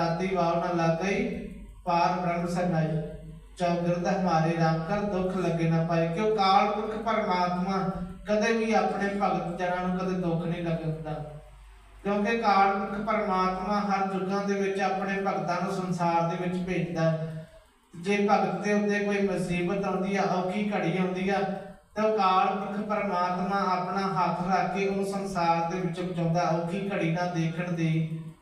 ਤਾਤੀ Wab ਨਾ ਲੱਗਈ ਪਾਰ ਬ੍ਰਹਮ ਸਰਨਾਈ ਚੌਗਿਰਦ ਹਮਾਰੇ ਰਾਮ ਕਰ ਦੁੱਖ ਲੱਗੇ ਨਾ ਪਾਏ, ਕਿਉਂ ਕਾਲ ਪੁਰਖ ਪਰਮਾਤਮਾ ਕਦੇ ਵੀ ਆਪਣੇ ਭਗਤ ਜਨਾਂ ਨੂੰ ਕਦੇ ਦੁੱਖ ਨਹੀਂ ਲੱਗਣ ਕਿਉਂਕਿ ਕਾਲ ਪੁਰਖ ਪਰਮਾਤਮਾ ਹਰ ਯੁੱਗਾਂ ਦੇ ਵਿੱਚ ਆਪਣੇ ਭਗਤਾਂ ਨੂੰ ਸੰਸਾਰ ਦੇ ਵਿੱਚ ਭੇਜਦਾ ਜੇ ਭਗਤ ਦੇ ਉੱਤੇ ਕੋਈ ਮੁਸੀਬਤ ਆਉਂਦੀ ਆ, ਔਖੀ ਘੜੀ ਆਉਂਦੀ ਆ, ਤਾਂ ਕਾਲ ਪੁਰਖ ਪਰਮਾਤਮਾ ਆਪਣਾ ਹੱਥ ਰੱਖ ਕੇ ਉਹ ਸੰਸਾਰ ਦੇ ਵਿੱਚ ਪਹੁੰਚਾਉਂਦਾ ਔਖੀ ਘੜੀ ਨਾ ਦੇਖਣ ਦੀ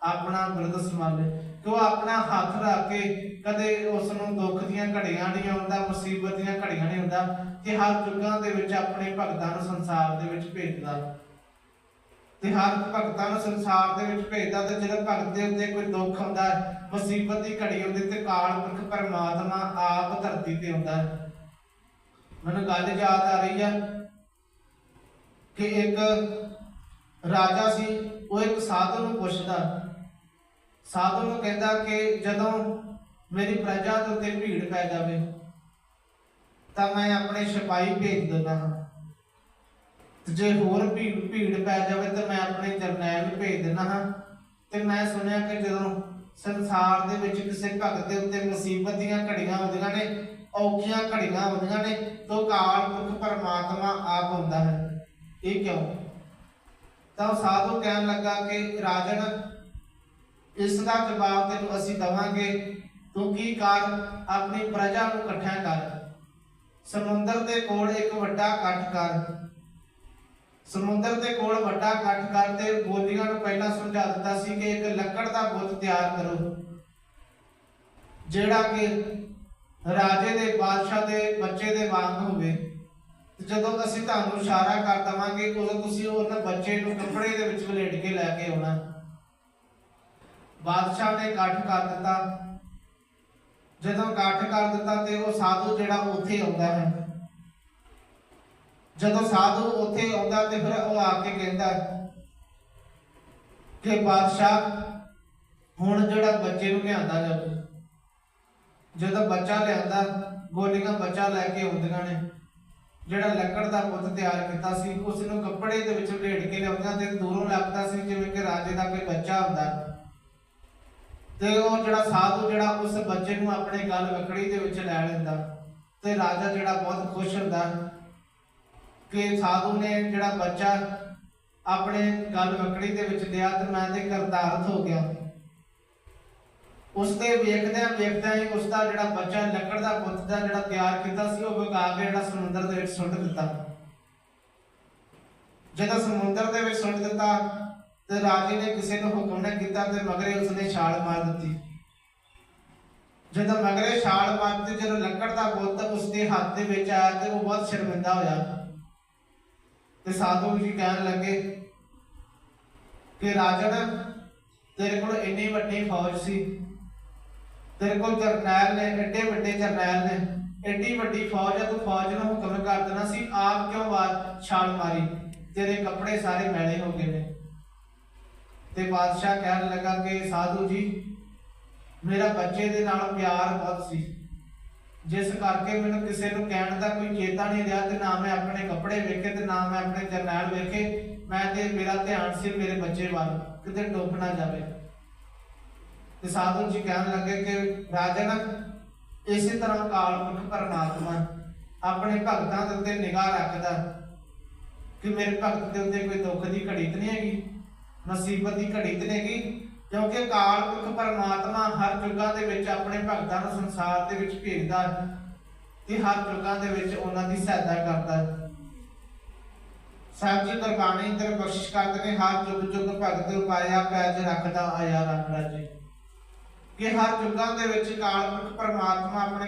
ਆਪਣਾ ਬਿਰਧ ਸੰਭਾਲੇ। ਕਿ ਉਹ ਆਪਣਾ ਹੱਥ ਰੱਖ ਕੇ ਕਦੇ ਉਸ ਨੂੰ ਦੁੱਖ ਦੀਆਂ ਘੜੀਆਂ ਨਹੀਂ ਆਉਂਦਾ, ਮੁਸੀਬਤ ਦੀਆਂ ਘੜੀਆਂ ਨਹੀਂ ਹੁੰਦਾ ਕਿ ਹਰ ਯੁੱਗਾਂ ਦੇ ਵਿੱਚ ਆਪਣੇ ਭਗਤਾਂ ਨੂੰ ਸੰਸਾਰ ਦੇ ਵਿੱਚ ਭੇਜਦਾ ਤੇ ਹਰ ਭਗਤਾਂ ਨੂੰ ਸੰਸਾਰ ਦੇ ਵਿੱਚ ਭੇਜਦਾ ਤੇ ਜਦੋਂ ਭਗਤ ਦੇ ਉੱਤੇ ਕੋਈ ਦੁੱਖ ਆਉਂਦਾ ਮੁਸੀਬਤ ਦੀ ਘੜੀ ਆਉਂਦੀ ਤੇ ਕਾਲ ਪੁਰਖ ਪਰਮਾਤਮਾ ਆਪ ਧਰਤੀ ਤੇ ਆਉਂਦਾ ਹੈ। ਮੈਨੂੰ ਗੱਲ ਯਾਦ ਆ ਰਹੀ ਆ ਕਿ ਇੱਕ ਰਾਜਾ ਸੀ, ਉਹ ਇੱਕ ਸਾਧੂ ਨੂੰ ਪੁੱਛਦਾ ਸਾਧੂ ਨੂੰ ਕਹਿੰਦਾ ਕਿ ਜਦੋਂ ਮੇਰੀ ਪ੍ਰਜਾ ਦੇ ਉੱਤੇ ਭੀੜ ਪੈ ਜਾਵੇ, ਤਾਂ ਮੈਂ ਆਪਣੇ ਸਿਪਾਹੀ ਭੇਜ ਦਿੰਦਾ ਹਾਂ। ਜੇ ਹੋਰ ਭੀੜ ਭੀੜ ਪੈ ਜਾਵੇ, ਤਾਂ ਮੈਂ ਆਪਣੇ ਜਰਨੈਲ ਭੇਜ ਦਿੰਦਾ ਹਾਂ। ਤੇ ਮੈਂ ਸੁਣਿਆ ਕਿ ਜਦੋਂ ਸੰਸਾਰ ਦੇ ਵਿੱਚ ਕਿਸੇ ਭਗਤ ਦੇ ਉੱਤੇ ਮੁਸੀਬਤ ਦੀਆਂ ਘੜੀਆਂ ਆਉਂਦੀਆਂ ਨੇ, ਔਖੀਆਂ ਘੜੀਆਂ ਆਉਂਦੀਆਂ ਨੇ, ਤਾਂ ਕਾਲ ਪੁਰਖ ਪਰਮਾਤਮਾ ਆਪ ਹੁੰਦਾ ਹੈ। ਇਹ ਕਿਉਂ? ਤਾਂ ਸਾਧੂ ਕਹਿਣ ਲੱਗਾ ਕਿ ਰਾਜਨ ਇਸ ਦਾ ਜਵਾਬ ਤੈਨੂੰ ਅਸੀਂ ਦਵਾਂਗੇ, ਤੂੰ ਕੀ ਕਰ? ਆਪਣੀ ਪ੍ਰਜਾ ਨੂੰ ਇਕੱਠਾ ਕਰ। ਸਮੁੰਦਰ ਦੇ ਕੋਲ ਇੱਕ ਵੱਡਾ ਇਕੱਠ ਕਰ। ਸਮੁੰਦਰ ਦੇ ਕੋਲ ਵੱਡਾ ਇਕੱਠ ਕਰਦੇ ਗੋਲੀਆਂ ਨੂੰ ਪਹਿਲਾਂ ਸਮਝਾ ਦਿੱਤਾ ਸੀ ਕਿ ਇੱਕ ਲੱਕੜ ਦਾ ਬੁੱਤ ਤਿਆਰ ਕਰੋ, ਜਿਹੜਾ ਕਿ ਰਾਜੇ ਦੇ ਬਾਦਸ਼ਾਹ ਦੇ ਬੱਚੇ ਦੇ ਵਾਂਗ ਹੋਵੇ। ਜਦੋਂ ਅਸੀਂ ਤੁਹਾਨੂੰ ਇਸ਼ਾਰਾ ਕਰ ਦਵਾਂਗੇ, ਉਦੋਂ ਤੁਸੀਂ ਉਹਨਾਂ ਬੱਚੇ ਨੂੰ ਕੱਪੜੇ ਦੇ ਵਿੱਚ ਵਲੇਟ ਕੇ ਲੈ ਕੇ ਆਉਣਾ। ਬਾਦਸ਼ਾਹ ਨੇ ਇਕੱਠ ਕਰ ਦਿੱਤਾ। ਜਦੋਂ ਇਕੱਠ ਕਰ ਦਿੱਤਾ ਤੇ ਉਹ ਸਾਧੂ ਜਿਹੜਾ ਉੱਥੇ ਆਉਂਦਾ ਹੈ। ਜਦੋਂ ਸਾਧੂ ਉੱਥੇ ਆਉਂਦਾ ਤੇ ਫਿਰ ਉਹ ਆ ਕੇ ਕਹਿੰਦਾ ਕਿ ਬਾਦਸ਼ਾਹ, ਹੁਣ ਜਿਹੜਾ ਬੱਚੇ ਨੂੰ ਲਿਆਂਦਾ ਜਾਵੇ। ਜਦੋਂ ਬੱਚਾ ਲਿਆਂਦਾ, ਗੋਲੀਆਂ ਬੱਚਾ ਲੈ ਕੇ ਆਉਂਦੀਆਂ ਨੇ। ਜਿਹੜਾ ਲੱਕੜ ਦਾ ਪੁੱਤ ਤਿਆਰ ਕੀਤਾ ਸੀ ਉਸ ਨੂੰ ਕੱਪੜੇ ਦੇ ਵਿੱਚ ਢੇੜ ਕੇ ਲਿਆਉਂਦਾ ਤੇ ਦੂਰੋਂ ਲੱਗਦਾ ਸੀ, ਜਿਵੇਂ ਕਿ ਰਾਜੇ ਦਾ ਕੋਈ ਬੱਚਾ ਹੁੰਦਾ। ਤੇ ਉਹ ਜਿਹੜਾ ਸਾਧੂ ਜਿਹੜਾ ਉਸ ਬੱਚੇ ਨੂੰ ਆਪਣੇ ਗਲ ਵਕੜੀ ਦੇ ਵਿੱਚ ਲੈ ਲੈਂਦਾ ਤੇ ਰਾਜਾ ਜਿਹੜਾ ਬਹੁਤ ਖੁਸ਼ ਹੁੰਦਾ ਕਿ ਸਾਧੂ ਨੇ ਜਿਹੜਾ ਬੱਚਾ ਆਪਣੇ ਗਲ ਵਕੜੀ ਦੇ ਵਿੱਚ ਲਿਆ ਤੇ ਮੈਂ ਤੇ ਕਰਤਾਰਤ ਹੋ ਗਿਆ। ਉਸ ਤੇ ਵੇਖਦਿਆਂ ਵੇਖਦਿਆਂ ਹੀ ਉਸ ਦਾ ਜਿਹੜਾ ਬੱਚਾ ਲੱਕੜ ਦਾ ਬੁੱਤ ਦਾ ਜਿਹੜਾ ਤਿਆਰ ਕੀਤਾ ਸੀ, ਉਹ ਵਗਾ ਕੇ ਜਿਹੜਾ ਸਮੁੰਦਰ ਦੇ ਵਿੱਚ ਸੁੱਟ ਦਿੱਤਾ। ਜਦੋਂ ਸਮੁੰਦਰ ਦੇ ਵਿੱਚ ਸੁੱਟ ਦਿੱਤਾ ਤੇ ਰਾਜੇ ਨੇ ਕਿਸੇ ਨੂੰ ਹੁਕਮ ਨਾ ਤੇ ਮਗਰੇ ਉਸਨੇ ਛਾਲ ਮਾਰ ਦਿੱਤੀ। ਜਦੋਂ ਮਗਰੇ ਛਾਲ ਮਾਰਤੀ ਜਦੋਂ ਲੱਕੜ ਦਾ ਬੁੱਤ ਉਸਦੇ ਹੱਥ ਦੇ ਵਿੱਚ ਆਇਆ ਤੇ ਉਹ ਬਹੁਤ ਸ਼ਰਮਿੰਦਾ ਹੋਇਆ। ਤੇ ਸਾਧੂ ਜੀ ਕਹਿਣ ਲੱਗੇ ਕਿ ਰਾਜਨ, ਤੇਰੇ ਕੋਲ ਇੰਨੀ ਵੱਡੀ ਫੌਜ ਸੀ। ਤੇਰੇ ਕੋਲ ਜਰਨੈਲ ਨੇ, ਐਡੇ ਵੱਡੇ ਜਰਨੈਲ ਨੇ, ਐਡੀ ਵੱਡੀ ਫੌਜ ਹੈ ਤੂੰ ਫੌਜ ਨੂੰ ਹੁਕਮ ਕਰ ਦੇਣਾ ਸੀ, ਆਪ ਕਿਉਂ ਬਾਤ ਛਾਲ ਮਾਰੀ? ਤੇਰੇ ਕੱਪੜੇ ਸਾਰੇ ਮੈਲੇ ਹੋ ਗਏ ਨੇ। ਤੇ ਬਾਦਸ਼ਾਹ ਕਹਿਣ ਲੱਗਾ ਕਿ ਸਾਧੂ ਜੀ, ਮੇਰਾ ਬੱਚੇ ਦੇ ਨਾਲ ਪਿਆਰ ਬਹੁਤ ਸੀ। ਜਿਸ ਕਰਕੇ ਮੈਨੂੰ ਕਿਸੇ ਨੂੰ ਕਹਿਣ ਦਾ ਕੋਈ ਚੇਤਾ ਨਹੀਂ ਰਿਹਾ ਤੇ ਨਾ ਮੈਂ ਆਪਣੇ ਕੱਪੜੇ ਵੇਖੇ ਤੇ ਨਾ ਮੈਂ ਆਪਣੇ ਜਰਨੈਲ ਵੇਖੇ, ਮੈਂ ਤੇ ਮੇਰਾ ਧਿਆਨ ਸੀ ਮੇਰੇ ਬੱਚੇ ਵੱਲ ਕਿਤੇ ਡੁੱਬ ਨਾ ਜਾਵੇ। ਤੇ ਸਾਧੂ ਜੀ ਕਹਿਣ ਲੱਗੇ ਕਿ ਰਾਜਨ ਇਸੇ ਤਰ੍ਹਾਂ ਕਾਲ ਪੁਰਖ ਪਰਮਾਤਮਾ ਆਪਣੇ ਭਗਤਾਂ ਦੇ ਉੱਤੇ ਨਿਗਾਹ ਰੱਖਦਾ ਕਿ ਮੇਰੇ ਭਗਤ ਦੇ ਉੱਤੇ ਕੋਈ ਦੁੱਖ ਦੀ ਘੜੀ ਤੇ ਨਹੀਂ ਹੈਗੀ? ਮੁਸੀਬਤ ਦੀ ਘੜੀ ਤੇ ਨਹੀਂ ਕਿਉਂਕਿ ਕਾਲ ਪੁਰਖ ਪਰਮਾਤਮਾ ਹਰ ਯੁੱਗਾਂ ਦੇ ਵਿੱਚ ਆਪਣੇ ਭਗਤਾਂ ਨੂੰ ਸੰਸਾਰ ਦੇ ਵਿੱਚ ਭੇਜਦਾ ਹੈ ਤੇ ਹਰ ਯੁੱਗਾਂ ਦੇ ਵਿੱਚ ਉਹਨਾਂ ਦੀ ਸਹਾਇਤਾ ਕਰਦਾ ਹੈ। ਸਾਹਿਬ ਜੀ ਕੁਰਬਾਨੀ ਦਰ ਬਖਸ਼ਿਸ਼ ਕਰਦੇ ਨੇ, ਹਰ ਯੁੱਗ ਯੁੱਗ ਭਗਤ ਉਪਾਇਆ ਪੈਜ ਰੱਖਦਾ ਆਇਆ ਰਾਮ ਰਾਜੇ। ਕਿ ਹਰ ਯੁੱਗਾਂ ਦੇ ਵਿੱਚ ਕਾਲ ਪੁਰਖ ਪਰਮਾਤਮਾ ਆਪਣੇ